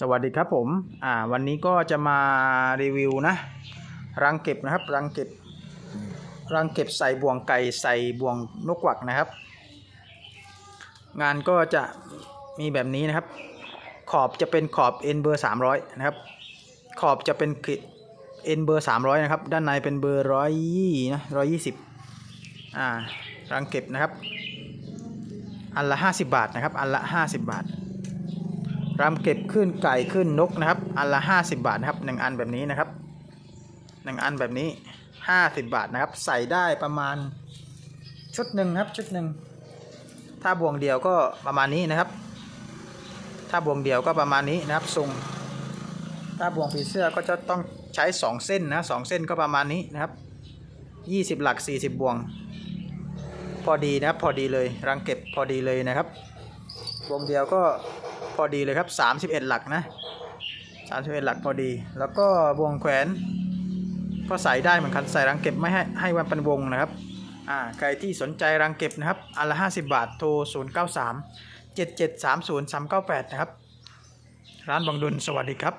สวัสดีครับผมอ่าวันนี้ก็จะมารีวิวนะ รังเก็บนะครับ รังเก็บ รังเก็บใส่บ่วงไก่ใส่บ่วงนกกวักนะครับ งานก็จะมีแบบนี้นะครับ ขอบจะเป็นขอบ N เบอร์300นะครับ ขอบจะเป็นขีด N เบอร์300นะครับ ด้านในเป็นเบอร์ร้อยยี่นะร้อยยี่สิบอ่ารังเก็บนะครับ อันละ50บาทนะครับ อันละ50บาท รำเก็บขึ้นไก่ขึ้นนกนะครับ อันละ 50 บาทนะครับหนึ่งอันแบบนี้นะครับหนึ่งอันแบบนี้ 50 บาทนะครับ ใส่ได้ประมาณชุดหนึ่งครับชุดหนึ่งถ้าบวงเดียวก็ประมาณนี้นะครับ ถ้าบวงเดียวก็ประมาณนี้นะครับทรงถ้าบวงผีเสื้อก็จะต้องใช้ 2 เส้นนะสองเส้นก็ประมาณนี้นะครับ 20 หลัก 40บวง พอดีนะครับพอดีเลยรังเก็บพอดีเลยนะครับบวงเดียวก็ พอดีเลยครับ 31 หลักนะ 31 หลักพอดี แล้วก็วงแขวนก็ใส่ได้เหมือนกันใส่รังเก็บไม่ให้ให้วันเป็นวงนะครับอ่าใครที่สนใจรังเก็บนะครับอันละ 50 บาทโทร 0 9 3 7 7 3 0 3 9 8 นะครับ ร้านบางดุลสวัสดีครับ